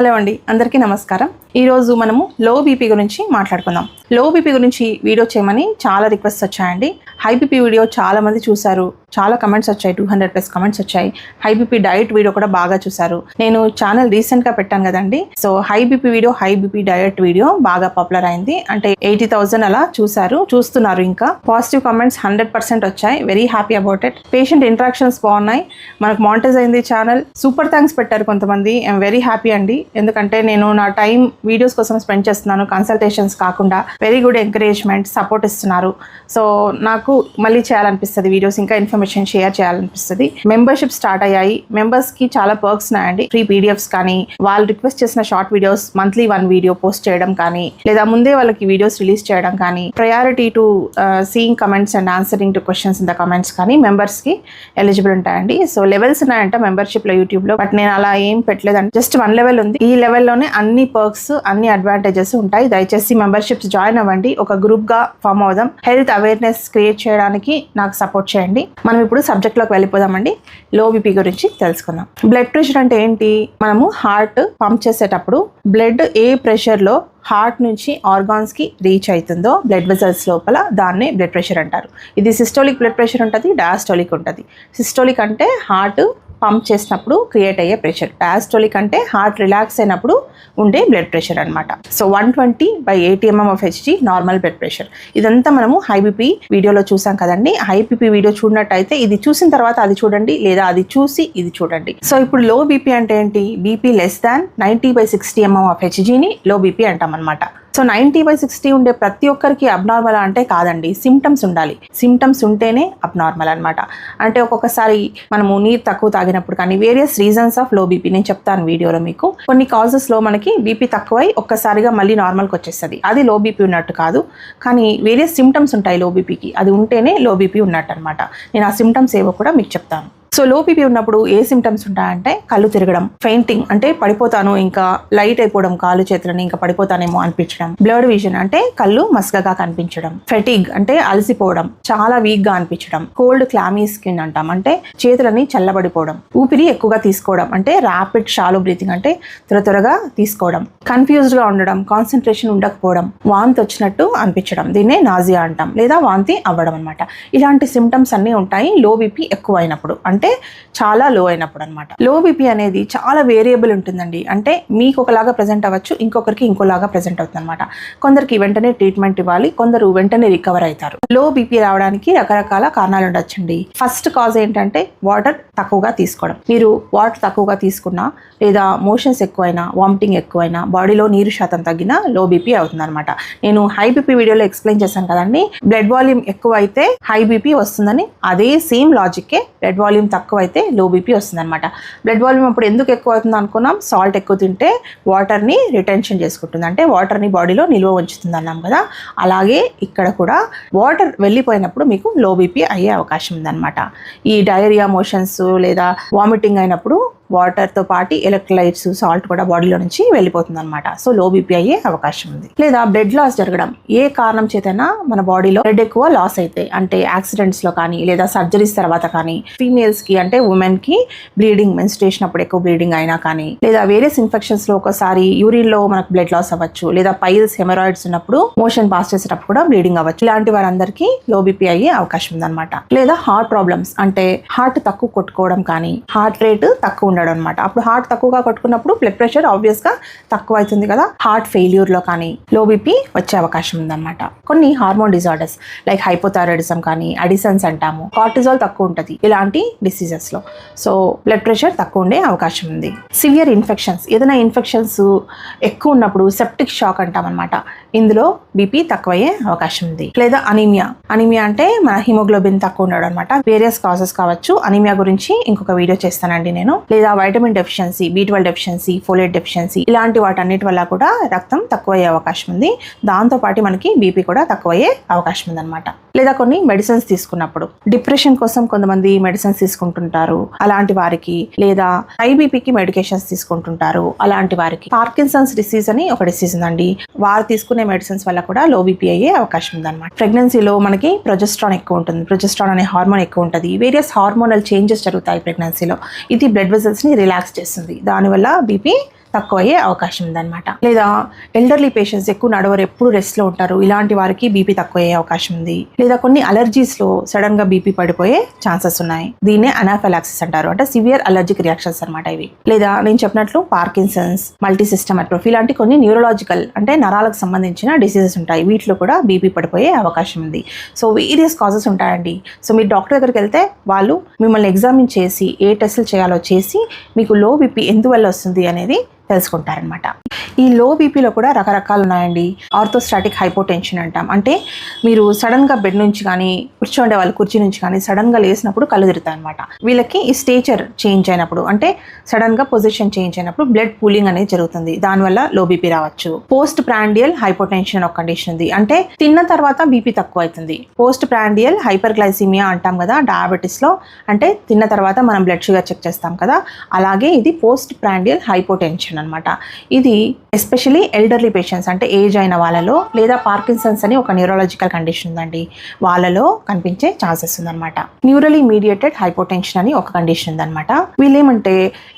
Hello అండి అందరికీ నమస్కారం. ఈరోజు మనము లో బీపీ గురించి మాట్లాడుకుందాం. లో బీపీ గురించి వీడియో చేయమని చాలా రిక్వెస్ట్ వచ్చాయండి. హై బీపీ వీడియో చాలా మంది చూశారు. చాలా కమెంట్స్ వచ్చాయి. టూ హండ్రెడ్ ప్లస్ కమెంట్స్ వచ్చాయి. హై బీపీ డయట్ వీడియో కూడా బాగా చూశారు. నేను ఛానల్ రీసెంట్గా పెట్టాను కదండి. So high BP video high BP diet video బాగా పాపులర్ అయింది. అంటే ఎయిటీ థౌసండ్ అలా చూశారు. చూస్తున్నారు ఇంకా. పాజిటివ్ కమెంట్స్ హండ్రెడ్ పర్సెంట్ వచ్చాయి. Very happy about it patient interactions బాగున్నాయి. మనకు మానిటైజ్ అయింది ఛానల్ సూపర్ థ్యాంక్స్ పెట్టారు కొంతమంది. ఐఎమ్ వెరీ హ్యాపీ అండి. ఎందుకంటే నేను నా టైం వీడియోస్ కోసం స్పెండ్ చేస్తున్నాను. కన్సల్టేషన్స్ కాకుండా. వెరీ గుడ్ ఎంకరేజ్మెంట్ సపోర్ట్ ఇస్తున్నారు. సో నాకు మళ్ళీ చేయాలనిపిస్తుంది వీడియోస్ ఇంకా ఇన్ఫర్మేషన్ షేర్ చేయాలనిపిస్తుంది. మెంబర్షిప్ స్టార్ట్ అయ్యాయి. మెంబర్స్కి కి చాలా పర్క్స్ ఉన్నాయండి. ఫ్రీ పీడిఎఫ్స్ కానీ వాళ్ళు రిక్వెస్ట్ చేసిన short videos monthly one video post చేయడం కానీ లేదా ముందే వాళ్ళకి వీడియోస్ రిలీజ్ చేయడం కానీ priority to seeing comments and answering to questions in the comments కానీ మెంబర్స్కి కి ఎలిజిబుల్ ఉంటాయండి. సో లెవెల్స్ ఉన్నాయంట మెంబర్షిప్లో యూట్యూబ్లో బట్ నేను అలా ఏం పెట్టలేదండి. జస్ట్ వన్ లెవెల్ ఉంది. ఈ లెవెల్లోనే అన్ని పర్క్స్ అన్ని అడ్వాంటేజెస్ ఉంటాయి. దయచేసి మెంబర్షిప్స్ జాయిన్ అవ్వండి. ఒక గ్రూప్గా ఫామ్ అవుదాం. హెల్త్ అవేర్నెస్ క్రియేట్ చేయడానికి నాకు సపోర్ట్ చేయండి. మనం ఇప్పుడు సబ్జెక్ట్లోకి వెళ్ళిపోదామండి. లో బీపీ గురించి తెలుసుకుందాం. బ్లడ్ ప్రెషర్ అంటే ఏంటి? మనము హార్ట్ పంప్ చేసేటప్పుడు బ్లడ్ ఏ ప్రెషర్లో హార్ట్ నుంచి ఆర్గాన్స్కి రీచ్ అవుతుందో బ్లడ్ వెజల్స్ లోపల దాన్నే బ్లడ్ ప్రెషర్ అంటారు. ఇది సిస్టోలిక్ బ్లడ్ ప్రెషర్ ఉంటుంది డయాస్టోలిక్ ఉంటుంది. సిస్టోలిక్ అంటే హార్ట్ పంప్ చేసినప్పుడు క్రియేట్ అయ్యే ప్రెషర్ డయాస్టోలిక్ అంటే హార్ట్ రిలాక్స్ అయినప్పుడు ఉండే బ్లడ్ ప్రెషర్ అనమాట so one twenty by eighty mm of Hg normal blood pressure ఇదంతా మనము హైబీపీ వీడియోలో చూసాం కదండి. హైబీపీ వీడియో చూడనట్టయితే ఇది చూసిన తర్వాత అది చూడండి లేదా అది చూసి ఇది చూడండి. సో ఇప్పుడు లో బీపీ అంటే ఏంటి? BP less than ninety by sixty mm of హెచ్జీని low BP అంటాం అనమాట సో నైంటీ బై సిక్స్టీ ఉండే ప్రతి ఒక్కరికి అబ్నార్మల్ అంటే కాదండి సిమ్టమ్స్ ఉండాలి. సిమ్టమ్స్ ఉంటేనే అబ్నార్మల్ అనమాట అంటే ఒక్కొక్కసారి మనము నీరు తక్కువ తాగినప్పుడు కానీ వేరియస్ రీజన్స్ ఆఫ్లో బీపీ నేను చెప్తాను వీడియోలో మీకు. కొన్ని కాజెస్లో మనకి బీపీ తక్కువై ఒక్కసారిగా మళ్ళీ నార్మల్కి వచ్చేస్తుంది. అది లో బీపీ ఉన్నట్టు కాదు. కానీ వేరియస్ సిమ్టమ్స్ ఉంటాయి లో బీపీకి. అది ఉంటేనే లో బీపీ ఉన్నట్టు అనమాట నేను ఆ సిమ్టమ్స్ ఏవో కూడా మీకు చెప్తాను. సో లో బీపీ ఉన్నప్పుడు ఏ సిమ్టమ్స్ ఉంటాయంటే కళ్ళు తిరగడం ఫెయింటింగ్ అంటే పడిపోతాను ఇంకా లైట్ అయిపోవడం కాలు చేతులని ఇంకా పడిపోతానేమో అనిపించడం. బ్లడ్ విజన్ అంటే కళ్ళు మసకగా కనిపించడం. ఫెటిగ్ అంటే అలసిపోవడం చాలా వీక్గా అనిపించడం. కోల్డ్ క్లామీ స్కిన్ అంటాం. అంటే చేతులని చల్లబడిపోవడం. ఊపిరి ఎక్కువగా తీసుకోవడం. అంటే ర్యాపిడ్ షాలో బ్రీతింగ్ అంటే త్వర త్వరగా తీసుకోవడం. కన్ఫ్యూజ్డ్గా ఉండడం కాన్సన్ట్రేషన్ ఉండకపోవడం వాంతి వచ్చినట్టు అనిపించడం. దీన్నే నాజియా అంటాం. లేదా వాంతి అవ్వడం అనమాట ఇలాంటి సిమ్టమ్స్ అన్నీ ఉంటాయి లో బీపీ ఎక్కువ అయినప్పుడు అంటే చాలా లో అయినప్పుడు అనమాట లో బీపీ అనేది చాలా వేరియబుల్ ఉంటుందండి. అంటే మీకు ఒకలాగా ప్రజెంట్ అవ్వచ్చు ఇంకొకరికి ఇంకోలాగా ప్రజెంట్ అవుతుంది అనమాట కొందరికి వెంటనే ట్రీట్మెంట్ ఇవ్వాలి కొందరు వెంటనే రికవర్ అవుతారు. లో బీపీ రావడానికి రకరకాల కారణాలు ఉండొచ్చండి. ఫస్ట్ కాజ్ ఏంటంటే వాటర్ తక్కువగా తీసుకోవడం. మీరు వాటర్ తక్కువగా తీసుకున్నా లేదా మోషన్స్ ఎక్కువైనా వామిటింగ్ ఎక్కువైనా బాడీలో నీరు శాతం తగ్గినా లో బీపీ అవుతుంది అనమాట నేను హై బీపీ వీడియోలో ఎక్స్ప్లెయిన్ చేశాను కదండి. బ్లడ్ వాల్యూమ్ ఎక్కువ అయితే హై బీపీ వస్తుందని అదే సేమ్ లాజిక్కే బ్లడ్ వాల్యూమ్ తక్కువ అయితే లో బీపీ వస్తుంది అనమాట బ్లడ్ వాల్యూమ్ అప్పుడు ఎందుకు ఎక్కువ అవుతుంది అనుకున్నాం. సాల్ట్ ఎక్కువ తింటే వాటర్ని రిటెన్షన్ చేసుకుంటుంది. అంటే వాటర్ని బాడీలో నిల్వ ఉంచుతుంది అన్నాం కదా. అలాగే ఇక్కడ కూడా వాటర్ వెళ్ళిపోయినప్పుడు మీకు లో బీపీ అయ్యే అవకాశం ఉందన్నమాట. ఈ డయేరియా మోషన్స్ లేదా వామిటింగ్ అయినప్పుడు వాటర్తో పాటు ఎలక్ట్రోలైట్స్ సాల్ట్ కూడా బాడీలో నుంచి వెళ్ళిపోతుంది అనమాట సో లో బీపీ అయ్యే అవకాశం ఉంది. లేదా బ్లడ్ లాస్ జరగడం ఏ కారణం చేతైనా మన బాడీలో బ్లడ్ ఎక్కువ లాస్ అయితే అంటే యాక్సిడెంట్స్లో కానీ లేదా సర్జరీస్ తర్వాత కానీ ఫీమేల్స్కి అంటే ఉమెన్కి బ్లీడింగ్ మెన్స్ట్రేషన్ అప్పుడు ఎక్కువ బ్లీడింగ్ అయినా కానీ లేదా వేరియస్ ఇన్ఫెక్షన్స్లో ఒకసారి యూరిన్లో మనకు బ్లడ్ లాస్ అవ్వచ్చు లేదా పైల్స్ హెమరాయిడ్స్ ఉన్నప్పుడు మోషన్ పాస్ చేసేటప్పుడు కూడా బ్లీడింగ్ అవ్వచ్చు. ఇలాంటి వారందరికీ లో బీపీ అయ్యే అవకాశం ఉందన్నమాట. లేదా హార్ట్ ప్రాబ్లమ్స్ అంటే హార్ట్ తక్కువ కొట్టుకోవడం కానీ హార్ట్ రేట్ తక్కువ ఉండడం అనమాట అప్పుడు హార్ట్ తక్కువగా కొట్టుకున్నప్పుడు బ్లడ్ ప్రెషర్ ఆబ్వియస్గా తక్కువ అవుతుంది కదా. హార్ట్ ఫెయిల్యూర్లో కానీ లో బీపీ వచ్చే అవకాశం ఉందన్నమాట. కొన్ని హార్మోన్ డిజార్డర్స్ లైక్ హైపోథైరాయిడిజం కానీ అడిసన్స్ అంటాము. కార్టిజాల్ తక్కువ ఉంటుంది ఇలాంటి డిసీజెస్లో సో బ్లడ్ ప్రెషర్ తక్కువ ఉండే అవకాశం ఉంది. సివియర్ ఇన్ఫెక్షన్స్ ఏదైనా ఇన్ఫెక్షన్స్ ఎక్కువ ఉన్నప్పుడు సెప్టిక్ షాక్ అంటామన్నమాట. ఇందులో బీపీ తక్కువయ్యే అవకాశం ఉంది. లేదా అనీమియా అనీమియా అంటే మన హిమోగ్లోబిన్ తక్కువ ఉండడం అనమాట వేరియస్ కాజెస్ కావచ్చు. అనీమియా గురించి ఇంకొక వీడియో చేస్తానండి నేను. లేదా vitamin deficiency B twelve deficiency folate deficiency ఇలాంటి వాటన్నిటి వల్ల కూడా రక్తం తక్కువ అయ్యే అవకాశం ఉంది. దాంతోపాటు మనకి బీపీ కూడా తక్కువ అయ్యే అవకాశం ఉందన్నమాట. లేదా కొన్ని మెడిసిన్స్ తీసుకున్నప్పుడు డిప్రెషన్ కోసం కొంతమంది మెడిసిన్స్ తీసుకుంటుంటారు. అలాంటి వారికి లేదా హై బీపీకి మెడికేషన్స్ తీసుకుంటుంటారు. అలాంటి వారికి పార్కిన్సన్స్ డిసీజ్ అని ఒక డిసీజ్ ఉందండి. వారు తీసుకునే మెడిసిన్స్ వల్ల కూడా లో బీపీ అయ్యే అవకాశం ఉందన్నమాట. ప్రెగ్నెన్సీలో మనకి ప్రొజెస్ట్రాన్ ఎక్కువ ఉంటుంది. ప్రొజెస్ట్రాన్ అనే హార్మోన్ ఎక్కువ ఉంటుంది. వేరియస్ హార్మోనల్ చేంజెస్ జరుగుతాయి ప్రెగ్నెన్సీలో ఇది బ్లడ్ వెజల్స్ ని రిలాక్స్ చేస్తుంది. దానివల్ల బీపీ తక్కువ అయ్యే అవకాశం ఉందన్నమాట. లేదా ఎల్డర్లీ పేషెంట్స్ ఎక్కువ నడవరు ఎప్పుడు రెస్ట్లో ఉంటారు ఇలాంటి వారికి బీపీ తక్కువ అయ్యే అవకాశం ఉంది. లేదా కొన్ని అలర్జీస్లో సడన్గా బీపీ పడిపోయే ఛాన్సెస్ ఉన్నాయి. దీన్నే అనాఫెలాక్సిస్ అంటారు. అంటే సివియర్ అలర్జిక్ రియాక్షన్స్ అనమాట ఇవి. లేదా నేను చెప్పినట్లు పార్కిన్సన్స్ మల్టీ సిస్టమ్ అట్రోఫీ ఇలాంటి కొన్ని న్యూరలాజికల్ అంటే నరాలకు సంబంధించిన డిసీజెస్ ఉంటాయి. వీటిలో కూడా బీపీ పడిపోయే అవకాశం ఉంది. సో వేరియస్ కాజెస్ ఉంటాయండి. సో మీరు డాక్టర్ దగ్గరికి వెళ్తే వాళ్ళు మిమ్మల్ని ఎగ్జామిన్ చేసి ఏ టెస్టులు చేయాలో చేసి మీకు లో బీపీ ఎందువల్ల వస్తుంది అనేది తెలుసుకుంటారనమాట ఈ లో బీపీలో కూడా రకరకాలు ఉన్నాయండి. ఆర్థోస్టాటిక్ హైపోటెన్షన్ అంటాం. అంటే మీరు సడన్గా బెడ్ నుంచి కానీ కూర్చోండే వాళ్ళు కుర్చీ నుంచి కానీ సడన్గా లేసినప్పుడు కళ్ళు తిరుగుతాయి అనమాట వీళ్ళకి ఈ స్టేచర్ చేంజ్ అయినప్పుడు అంటే సడన్గా పొజిషన్ చేంజ్ అయినప్పుడు బ్లడ్ పూలింగ్ అనేది జరుగుతుంది. దానివల్ల లో బీపీ రావచ్చు. పోస్ట్ ప్రాండియల్ హైపోటెన్షన్ ఒక కండిషన్ ఉంది. అంటే తిన్న తర్వాత బీపీ తక్కువ అవుతుంది. పోస్ట్ ప్రాండియల్ హైపర్ గ్లైసిమియా అంటాం కదా డయాబెటీస్లో అంటే తిన్న తర్వాత మనం బ్లడ్ షుగర్ చెక్ చేస్తాం కదా. అలాగే ఇది పోస్ట్ ప్రాండియల్ హైపోటెన్షన్ అనమాట ఇది ఎస్పెషలీ ఎల్డర్లీ పేషెంట్స్ అంటే ఏజ్ అయిన వాళ్ళలో లేదా పార్కిన్సన్స్ అని ఒక న్యూరాలజికల్ కండిషన్ ఉందండి. వాళ్ళలో కనిపించే ఛాన్సెస్ ఉందన్నమాట. న్యూరలీ మీడియేటెడ్ హైపోటెన్షన్ అని ఒక కండిషన్ ఉందన్నమాట. వీళ్ళేమంటే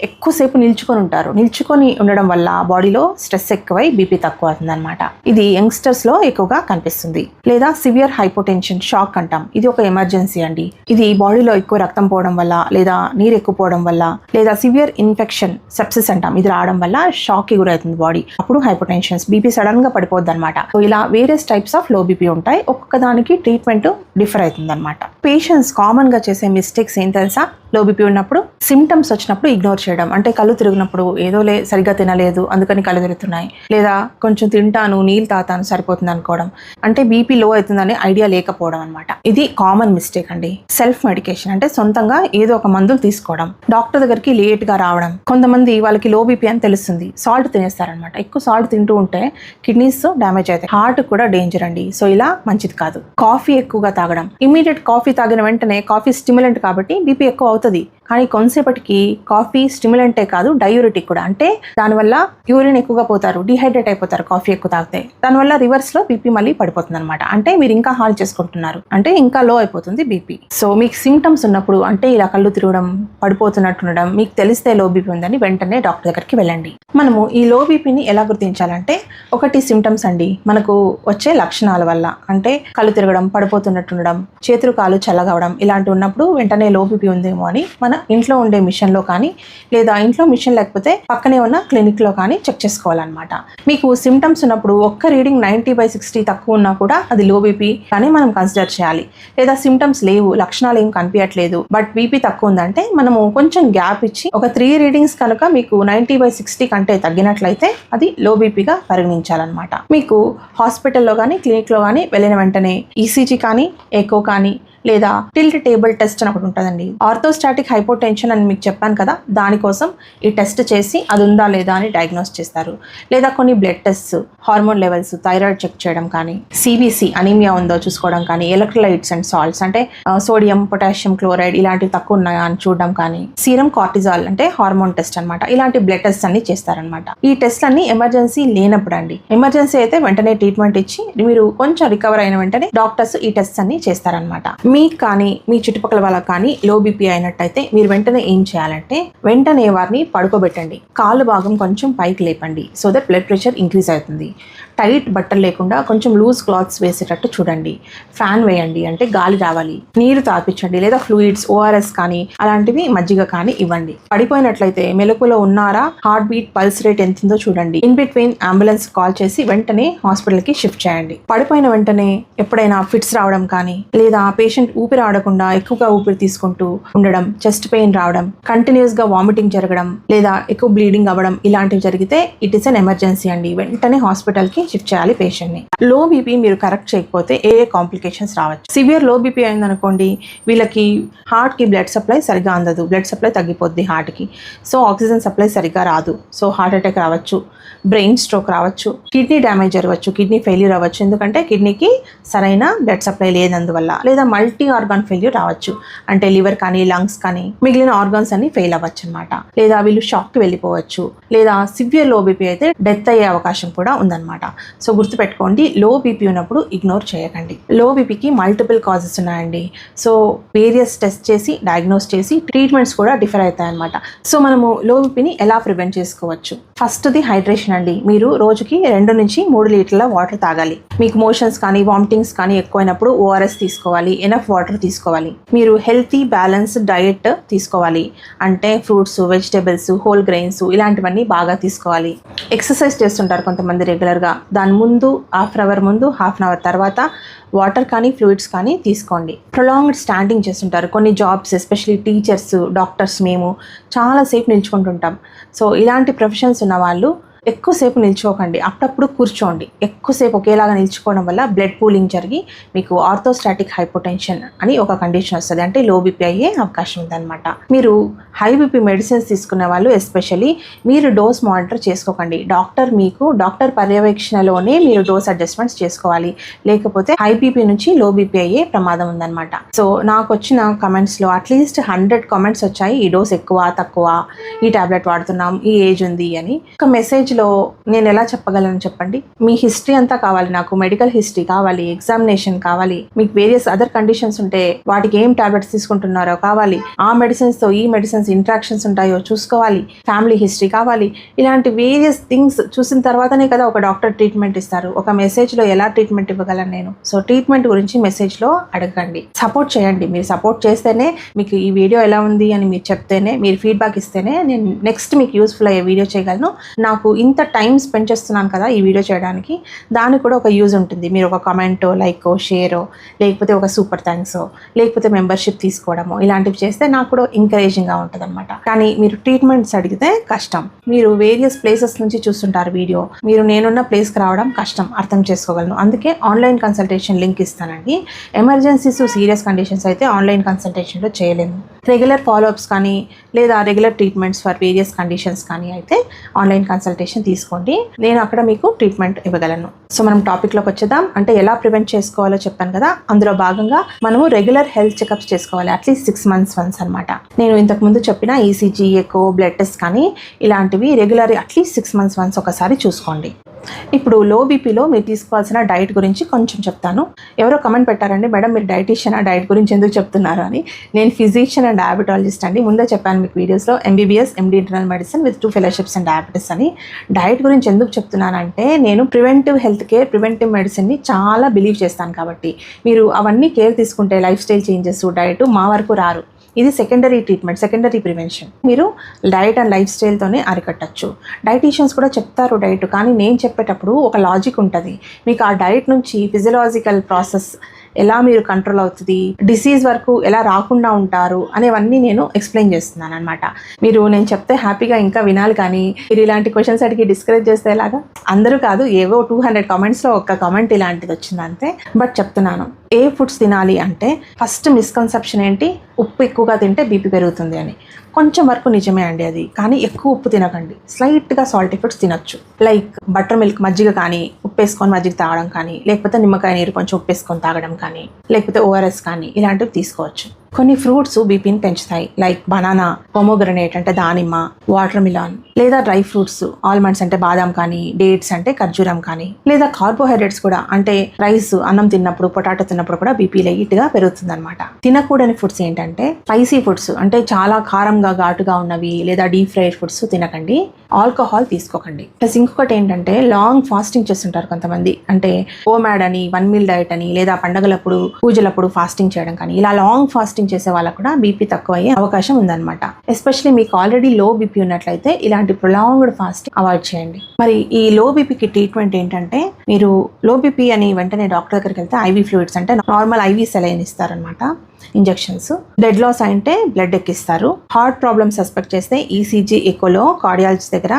ఎక్కువసేపు నిల్చుకొని ఉంటారు. నిల్చుకొని ఉండడం వల్ల బాడీలో స్ట్రెస్ ఎక్కువై బీపీ తక్కువ అవుతుందన్నమాట. ఇది యంగ్స్టర్స్లో ఎక్కువగా కనిపిస్తుంది. లేదా సివియర్ హైపోటెన్షన్ షాక్ అంటాం. ఇది ఒక ఎమర్జెన్సీ అండి. ఇది బాడీలో ఎక్కువ రక్తం పోవడం వల్ల లేదా నీరు ఎక్కువ పోవడం వల్ల లేదా సివియర్ ఇన్ఫెక్షన్ సెప్సిస్ అంటాం. ఇది రావడం వల్ల షాక్కి గురవుతుంది బాడీ అప్పుడు హైపోటెన్షన్స్ బీపీ సడన్గా పడిపోద్ది అనమాట సో ఇలా వేరియస్ టైప్స్ ఆఫ్లో బీపీ ఉంటాయి. ఒక్కొక్క దానికి ట్రీట్మెంట్ డిఫర్ అవుతుంది అనమాట పేషెంట్స్ కామన్గా చేసే మిస్టేక్స్ ఏం తెలుసా? లో బీపీ ఉన్నప్పుడు సిమ్టమ్స్ వచ్చినప్పుడు ఇగ్నోర్ చేయడం. అంటే కళ్ళు తిరిగినప్పుడు ఏదో లే సరిగ్గా తినలేదు అందుకని కళ్ళు తిరుగుతున్నాయి. లేదా కొంచెం తింటాను నీళ్ళు తాతాను సరిపోతుంది అనుకోవడం. అంటే బీపీ లో అవుతుందని ఐడియా లేకపోవడం అనమాట ఇది కామన్ మిస్టేక్ అండి. సెల్ఫ్ మెడికేషన్ అంటే సొంతంగా ఏదో ఒక మందులు తీసుకోవడం. డాక్టర్ దగ్గరికి లేట్గా రావడం. కొంతమంది వాళ్ళకి లో బీపీ అని తెలుస్తుంది. సాల్ట్ తినేస్తారనమాట. ఎక్కువ సాల్ట్ తింటూ ఉంటే కిడ్నీస్ డ్యామేజ్ అవుతాయి. హార్ట్ కూడా డేంజర్ అండి. సో ఇలా మంచిది కాదు. కాఫీ ఎక్కువగా తాగడం. ఇమీడియట్ కాఫీ తాగిన వెంటనే కాఫీ స్టిమ్యులెంట్ కాబట్టి బీపీ ఎక్కువ అవుతుంది. కానీ కొంతసేపటికి కాఫీ స్టిమ్యులెంటే కాదు డయూరిటిక్ కూడా. అంటే దానివల్ల యూరిన్ ఎక్కువగా పోతారు డిహైడ్రేట్ అయిపోతారు కాఫీ ఎక్కువ తాగితే. దానివల్ల రివర్స్లో బీపీ మళ్ళీ పడిపోతుంది అనమాట అంటే మీరు ఇంకా హాల్ చేసుకుంటున్నారు. అంటే ఇంకా లో అయిపోతుంది బీపీ. సో మీకు సిమ్టమ్స్ ఉన్నప్పుడు అంటే ఇలా కళ్ళు తిరగడం పడిపోతున్నట్టుండడం మీకు తెలిస్తే లో బీపీ ఉందని వెంటనే డాక్టర్ దగ్గరికి వెళ్ళండి. మనము ఈ లో బీపీని ఎలా గుర్తించాలంటే ఒకటి సిమ్టమ్స్ అండి. మనకు వచ్చే లక్షణాల వల్ల. అంటే కళ్ళు తిరగడం పడిపోతున్నట్టుండడం చేతులు కాలు చల్లగవడం ఇలాంటి ఉన్నప్పుడు వెంటనే లో బీపీ ఉందేమో అని మన ఇంట్లో ఉండే మిషన్లో కానీ లేదా ఇంట్లో మిషన్ లేకపోతే పక్కనే ఉన్న క్లినిక్లో కానీ చెక్ చేసుకోవాలన్నమాట. మీకు సిమ్టమ్స్ ఉన్నప్పుడు ఒక్క రీడింగ్ నైంటీ బై సిక్స్టీ తక్కువ ఉన్నా కూడా అది లో బీపీ కానీ మనం కన్సిడర్ చేయాలి. లేదా సిమ్టమ్స్ లేవు లక్షణాలు ఏం కనిపించట్లేదు బట్ బీపీ తక్కువ ఉందంటే మనము కొంచెం గ్యాప్ ఇచ్చి ఒక త్రీ రీడింగ్స్ కనుక మీకు నైంటీ బై సిక్స్టీ కంటే తగ్గినట్లయితే అది లో బీపీగా పరిగణించాలన్నమాట. మీకు హాస్పిటల్లో కానీ క్లినిక్లో కానీ వెళ్ళిన వెంటనే ఈసీజీ కానీ ఎకో కానీ లేదా టిల్ట్ టేబుల్ టెస్ట్ అని ఒకటి ఉంటుందండి. ఆర్థోస్టాటిక్ హై హైపోటెన్షన్ అని మీకు చెప్పాను కదా దానికోసం ఈ టెస్ట్ చేసి అది ఉందా లేదా అని డయాగ్నోస్ చేస్తారు. లేదా కొన్ని blood test hormone levels thyroid check చేయడం కానీ సిబిసి అనీమియా ఉందో చూసుకోవడం కానీ ఎలక్ట్రోలైట్స్ అండ్ సాల్ట్స్ అంటే సోడియం పొటాషియం క్లోరైడ్ ఇలాంటివి తక్కువ ఉన్నాయా అని చూడడం కానీ సీరం కార్టిజాల్ అంటే హార్మోన్ టెస్ట్ అన్నమాట. ఇలాంటి బ్లడ్ టెస్ట్ అన్ని చేస్తారనమాట ఈ టెస్ట్ అన్ని ఎమర్జెన్సీ లేనప్పుడు అండి. ఎమర్జెన్సీ అయితే వెంటనే ట్రీట్మెంట్ ఇచ్చి మీరు కొంచెం రికవర్ అయిన వెంటనే డాక్టర్స్ ఈ టెస్ట్ అన్ని చేస్తారనమాట మీకు కానీ మీ చుట్టుపక్కల వాళ్ళకి కానీ లో బీపీ అయినట్టయితే మీరు వెంటనే ఏం చేయాలంటే వెంటనే వారిని పడుకోబెట్టండి. కాలు భాగం కొంచెం పైకి లేపండి. So that blood pressure increase అవుతుంది. టైట్ బట్టలు లేకుండా కొంచెం లూజ్ క్లాత్స్ వేసేటట్టు చూడండి. ఫ్యాన్ వేయండి. అంటే గాలి రావాలి. నీరు తాపించండి. లేదా ఫ్లూయిడ్స్ ఓఆర్ఎస్ కానీ అలాంటివి మజ్జిగ కానీ ఇవ్వండి. పడిపోయినట్లయితే మెలకులో ఉన్నారా? హార్ట్ బీట్ పల్స్ రేట్ ఎంత ఉందో చూడండి. ఇన్ బిట్వీన్ అంబులెన్స్ కాల్ చేసి వెంటనే హాస్పిటల్కి షిఫ్ట్ చేయండి. పడిపోయిన వెంటనే ఎప్పుడైనా ఫిట్స్ రావడం కానీ లేదా పేషెంట్ ఊపిరి ఆడకుండా ఎక్కువగా ఊపిరి తీసుకుంటూ ఉండడం చెస్ట్ పెయిన్ రావడం కంటిన్యూస్గా వామిటింగ్ జరగడం లేదా ఎక్కువ బ్లీడింగ్ అవ్వడం ఇలాంటివి జరిగితే ఇట్ ఇస్ అన్ ఎమర్జెన్సీ అండి. వెంటనే హాస్పిటల్కి షిఫ్ట్ చేయాలి పేషెంట్ని. లో బీపీ మీరు కరెక్ట్ చేయకపోతే ఏ ఏ కాంప్లికేషన్స్ రావచ్చు. సివియర్లో బీపీ అయిందనుకోండి వీళ్ళకి హార్ట్కి బ్లడ్ సప్లై సరిగా అందదు. బ్లడ్ సప్లై తగ్గిపోద్ది హార్ట్కి. సో ఆక్సిజన్ సప్లై సరిగా రాదు. సో హార్ట్ అటాక్ రావచ్చు. బ్రెయిన్ స్ట్రోక్ రావచ్చు. కిడ్నీ డ్యామేజ్ జరగవచ్చు కిడ్నీ ఫెయిల్యూర్ అవ్వచ్చు. ఎందుకంటే కిడ్నీకి సరైన బ్లడ్ సప్లై లేనందువల్ల లేదా మల్టీ ఆర్గాన్ ఫెయిల్యూర్ రావచ్చు. అంటే లివర్ కానీ లంగ్స్ కానీ మిగిలిన ఆర్గాన్స్ అన్ని ఫెయిల్ అవ్వచ్చు అనమాట లేదా వీళ్ళు షాక్కి వెళ్ళిపోవచ్చు. లేదా సివియర్లో బీపీ అయితే డెత్ అయ్యే అవకాశం కూడా ఉందన్నమాట. సో గుర్తుపెట్టుకోండి లో బీపీ ఉన్నప్పుడు ఇగ్నోర్ చేయకండి. లో బీపీకి మల్టిపుల్ కాజెస్ ఉన్నాయండి. సో వేరియస్ టెస్ట్ చేసి డయాగ్నోస్ చేసి ట్రీట్మెంట్స్ కూడా డిఫర్ అవుతాయన్నమాట. సో మనము లో బీపీని ఎలా ప్రివెంట్ చేసుకోవచ్చు? ఫస్ట్ది హైడ్రేషన్ అండి. మీరు రోజుకి రెండు నుంచి మూడు లీటర్ల వాటర్ తాగాలి. మీకు మోషన్స్ కానీ వామిటింగ్స్ కానీ ఎక్కువైనప్పుడు ఓఆర్ఎస్ తీసుకోవాలి. ఎనఫ్ వాటర్ తీసుకోవాలి. మీరు హెల్తీ బ్యాలెన్స్ డయట్ తీసుకోవాలి. అంటే ఫ్రూట్స్ వెజిటేబుల్స్ హోల్ గ్రెయిన్స్ ఇలాంటివన్నీ బాగా తీసుకోవాలి. ఎక్సర్సైజ్ చేస్తుంటారు కొంతమంది రెగ్యులర్గా దాని ముందు హాఫ్ అన్ అవర్ ముందు హాఫ్ అన్ అవర్ తర్వాత వాటర్ కానీ ఫ్లూయిడ్స్ కానీ తీసుకోండి. ప్రొలాంగ్డ్ స్టాండింగ్ చేస్తుంటారు. కొన్ని జాబ్స్ ఎస్పెషలీ టీచర్స్ డాక్టర్స్ మేము చాలాసేపు నిల్చుకుంటుంటాం. సో ఇలాంటి ప్రొఫెషన్స్ ఉన్న వాళ్ళు ఎక్కువసేపు నిల్చోకండి. అప్పుడప్పుడు కూర్చోండి. ఎక్కువసేపు ఒకేలాగా నిల్చుకోవడం వల్ల బ్లడ్ పూలింగ్ జరిగి మీకు ఆర్థోస్టాటిక్ హైపోటెన్షన్ అని ఒక కండిషన్ వస్తుంది. అంటే లో బీపీ అయ్యే అవకాశం ఉందన్నమాట. మీరు హై బీపీ మెడిసిన్స్ తీసుకునే వాళ్ళు ఎస్పెషలీ మీరు డోస్ మానిటర్ చేసుకోకండి. డాక్టర్ మీకు డాక్టర్ పర్యవేక్షణలోనే మీరు డోస్ అడ్జస్ట్మెంట్స్ చేసుకోవాలి. లేకపోతే హై బీపీ నుంచి లో బీపీ అయ్యే ప్రమాదం ఉందన్నమాట. సో నాకు వచ్చిన కమెంట్స్లో అట్లీస్ట్ హండ్రెడ్ కామెంట్స్ వచ్చాయి. ఈ డోస్ ఎక్కువ తక్కువ ఈ టాబ్లెట్ వాడుతున్నాం ఈ ఏజ్ ఉంది అని. ఒక మెసేజ్ రేంజ్లో నేను ఎలా చెప్పగలను చెప్పండి? మీ హిస్టరీ అంతా కావాలి నాకు. మెడికల్ హిస్టరీ కావాలి ఎగ్జామినేషన్ కావాలి. మీకు వేరియస్ అదర్ కండిషన్స్ ఉంటే వాటికి ఏం టాబ్లెట్స్ తీసుకుంటున్నారో కావాలి. ఆ మెడిసిన్స్తో ఈ మెడిసిన్స్ ఇంట్రాక్షన్స్ ఉంటాయో చూసుకోవాలి. ఫ్యామిలీ హిస్టరీ కావాలి. ఇలాంటి వేరియస్ థింగ్స్ చూసిన తర్వాతనే కదా ఒక డాక్టర్ ట్రీట్మెంట్ ఇస్తారు. ఒక మెసేజ్లో ఎలా ట్రీట్మెంట్ ఇవ్వగలను నేను? సో ట్రీట్మెంట్ గురించి మెసేజ్లో అడగండి. సపోర్ట్ చేయండి. మీరు సపోర్ట్ చేస్తేనే మీకు ఈ వీడియో ఎలా ఉంది అని మీరు చెప్తేనే మీరు ఫీడ్బ్యాక్ ఇస్తేనే నేను నెక్స్ట్ మీకు యూస్ఫుల్ అయ్యే వీడియో చేయగలను. నాకు ఇంత టైం స్పెండ్ చేస్తున్నాను కదా ఈ వీడియో చేయడానికి దానికి కూడా ఒక యూజ్ ఉంటుంది. మీరు ఒక కమెంటో లైక్ షేరో లేకపోతే ఒక సూపర్ థ్యాంక్స్ లేకపోతే మెంబర్షిప్ తీసుకోవడము ఇలాంటివి చేస్తే నాకు కూడా ఎంకరేజింగ్గా ఉంటుంది అనమాట కానీ మీరు ట్రీట్మెంట్స్ అడిగితే కష్టం. మీరు వేరియస్ ప్లేసెస్ నుంచి చూస్తుంటారు వీడియో. మీరు నేనున్న ప్లేస్కి రావడం కష్టం అర్థం చేసుకోగలను. అందుకే ఆన్లైన్ కన్సల్టేషన్ లింక్ ఇస్తానండి. ఎమర్జెన్సీస్ సీరియస్ కండిషన్స్ అయితే ఆన్లైన్ కన్సల్టేషన్లో చేయలేము రెగ్యులర్ ఫాలోఅప్స్ కానీ లేదా regular treatments for various conditions కానీ అయితే ఆన్లైన్ కన్సల్టేషన్ తీసుకోండి. నేను అక్కడ మీకు ట్రీట్మెంట్ ఇవ్వగలను. సో మనం టాపిక్లోకి వచ్చేద్దాం. అంటే ఎలా ప్రివెంట్ చేసుకోవాలో చెప్పాను కదా. అందులో భాగంగా మనము రెగ్యులర్ హెల్త్ చెకప్స్ చేసుకోవాలి. At least six months once అనమాట నేను ఇంతకుముందు చెప్పిన ఈసీజీ ఎక్కువ బ్లడ్ టెస్ట్ కానీ ఇలాంటివి regular at least six months once ఒకసారి చూసుకోండి. ఇప్పుడు లో బీపీలో మీరు తీసుకోవాల్సిన డైట్ గురించి కొంచెం చెప్తాను. ఎవరో కమెంట్ పెట్టారండి మేడం మీరు డైటీషియన్ ఆ? డైట్ గురించి ఎందుకు చెప్తున్నారు? అని. నేను ఫిజిషియన్ అండ్ డయాబెటాలజిస్ట్ అండి. ముందే చెప్పాను మీకు వీడియోస్లో MBBS MD internal medicine with two fellowships and diabetes అని. డైట్ గురించి ఎందుకు చెప్తున్నానంటే నేను ప్రివెంటివ్ హెల్త్ కేర్ ప్రివెంటివ్ మెడిసిన్ని చాలా బిలీవ్ చేస్తాను కాబట్టి. మీరు అవన్నీ కేర్ తీసుకుంటే లైఫ్ స్టైల్ చేంజెస్ డైట్ మా వరకు రారు. ఇది సెకండరీ ట్రీట్మెంట్ సెకండరీ ప్రివెన్షన్ మీరు డైట్ అండ్ లైఫ్ స్టైల్తోనే అరికట్టచ్చు. డైటీషియన్స్ కూడా చెప్తారు డైట్ కానీ నేను చెప్పేటప్పుడు ఒక లాజిక్ ఉంటుంది. మీకు ఆ డైట్ నుంచి ఫిజియలాజికల్ ప్రాసెస్ ఎలా మీరు కంట్రోల్ అవుతుంది డిసీజ్ వరకు ఎలా రాకుండా ఉంటారు అనేవన్నీ నేను ఎక్స్ప్లెయిన్ చేస్తున్నాను అనమాట మీరు నేను చెప్తే హ్యాపీగా ఇంకా వినాలి కానీ మీరు ఇలాంటి క్వశ్చన్స్ అడిగి డిస్కరేజ్ చేస్తే ఎలాగా? అందరూ కాదు ఏవో టూ హండ్రెడ్ కామెంట్స్లో ఒక కామెంట్ ఇలాంటిది వచ్చింది అంతే బట్ చెప్తున్నాను. ఏ ఫుడ్స్ తినాలి అంటే ఫస్ట్ మిస్కన్సెప్షన్ ఏంటి? ఉప్పు ఎక్కువగా తింటే బీపీ పెరుగుతుంది అని. కొంచెం వరకు నిజమే అండి అది. కానీ ఎక్కువ ఉప్పు తినకండి. స్లైట్గా సాల్టీ ఫుడ్స్ తినచ్చు. లైక్ బటర్ మిల్క్ మజ్జిగ కానీ ఉప్పు వేసుకొని మజ్జిగ తాగడం కానీ లేకపోతే నిమ్మకాయ నీరు కొంచెం ఉప్పు వేసుకొని తాగడం కానీ లేకపోతే ఓఆర్ఎస్ కానీ ఇలాంటివి తీసుకోవచ్చు. కొన్ని ఫ్రూట్స్ బీపీని పెంచుతాయి లైక్ బనానా పొమోగ్రనేట్ అంటే దానిమ్మ వాటర్ మిలాన్ లేదా డ్రై ఫ్రూట్స్ ఆల్మండ్స్ అంటే బాదాం కానీ డేట్స్ అంటే ఖర్జూరం కానీ లేదా కార్బోహైడ్రేట్స్ కూడా అంటే రైస్ అన్నం తిన్నప్పుడు పొటాటో తిన్నప్పుడు కూడా బీపీ లైట్గా పెరుగుతుంది అనమాట తినకూడని ఫుడ్స్ ఏంటంటే స్పైసీ ఫుడ్స్ అంటే చాలా కారంగా ఘాటుగా ఉన్నవి లేదా డీప్ ఫ్రైడ్ ఫుడ్స్ తినకండి. ఆల్కహాల్ తీసుకోకండి. ప్లస్ ఇంకొకటి ఏంటంటే లాంగ్ ఫాస్టింగ్ చేస్తుంటారు కొంతమంది. అంటే ఓమాడ్ అని వన్ మీల్ డైట్ అని లేదా పండగలప్పుడు పూజలప్పుడు ఫాస్టింగ్ చేయడం కానీ ఇలా లాంగ్ ఫాస్టింగ్ చేసే వాళ్ళకు కూడా బీపీ తక్కువ అయ్యే అవకాశం ఉందన్నమాట. ఎస్పెషల్లీ మీకు ఆల్రెడీ లో బీపీ ఉన్నట్లయితే ఇలాంటి ప్రొలాంగ్డ్ ఫాస్టింగ్ అవాయిడ్ చేయండి. మరి ఈ లో బీపీకి ట్రీట్మెంట్ ఏంటంటే మీరు లో బీపీ అని వెంటనే డాక్టర్ దగ్గరికి వెళ్తే ఐవీ ఫ్లూయిడ్స్ అంటే నార్మల్ ఐవీ సెలైన్ ఇస్తారనమాట ఇంజెక్షన్స్. బ్లడ్ లాస్ అంటే బ్లడ్ ఎక్కిస్తారు. హార్ట్ ప్రాబ్లమ్ సస్పెక్ట్ చేస్తే ఈసీజీ ఎకోలో కార్డియాలజిస్ట్ దగ్గర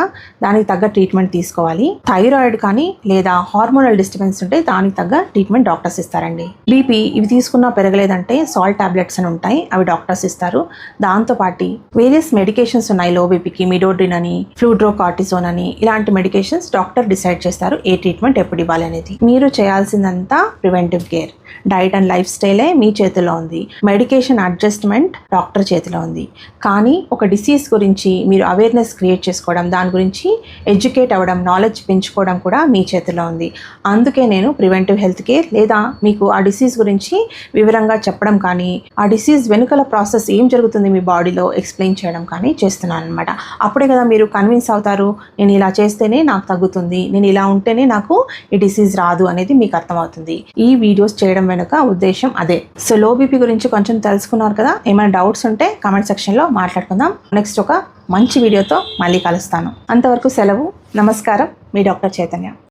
దానికి తగ్గ ట్రీట్మెంట్ తీసుకోవాలి. థైరాయిడ్ కానీ లేదా హార్మోనల్ డిస్టర్బెన్స్ ఉంటే దానికి తగ్గ ట్రీట్మెంట్ డాక్టర్స్ ఇస్తారండి. బీపీ ఇవి తీసుకున్నా పెరగలేదంటే సాల్ట్ టాబ్లెట్స్ అని ఉంటాయి అవి డాక్టర్స్ ఇస్తారు. దాంతో పాటు వేరియస్ మెడికేషన్స్ ఉన్నాయి లో బీపీకి మిడోడ్రిన్ అని ఫ్లూడ్రో కార్టిజోన్ అని ఇలాంటి మెడికేషన్స్ డాక్టర్ డిసైడ్ చేస్తారు ఏ ట్రీట్మెంట్ ఎప్పుడు ఎప్పుడు ఇవ్వాలి అనేది. మీరు చేయాల్సిందంతా preventive care diet and life స్టైలే మీ చేతిలో ఉంది. మెడికేషన్ అడ్జస్ట్మెంట్ డాక్టర్ చేతిలో ఉంది. కానీ ఒక డిసీజ్ గురించి మీరు అవేర్నెస్ క్రియేట్ చేసుకోవడం దాని గురించి ఎడ్యుకేట్ అవ్వడం నాలెడ్జ్ పెంచుకోవడం కూడా మీ చేతిలో ఉంది. అందుకే నేను ప్రివెంటివ్ హెల్త్ కేర్ లేదా మీకు ఆ డిసీజ్ గురించి వివరంగా చెప్పడం కానీ ఆ డిసీజ్ వెనుకల ప్రాసెస్ ఏం జరుగుతుంది మీ బాడీలో ఎక్స్ప్లెయిన్ చేయడం కానీ చేస్తున్నాను అనమాట అప్పుడే కదా మీరు కన్విన్స్ అవుతారు నేను ఇలా చేస్తేనే నాకు తగ్గుతుంది నేను ఇలా ఉంటేనే నాకు ఈ డిసీజ్ రాదు అనేది మీకు అర్థమవుతుంది. ఈ వీడియోస్ చేయడం వెనుక ఉద్దేశం అదే. సో లో బీపీ గురించి కొంచెం తెలుసుకున్నారు కదా. ఏమైనా డౌట్స్ ఉంటే కామెంట్ సెక్షన్లో మాట్లాడుకుందాం. నెక్స్ట్ ఒక మంచి వీడియోతో మళ్ళీ కలుస్తాను. అంతవరకు సెలవు. నమస్కారం. మీ డాక్టర్ చైతన్య.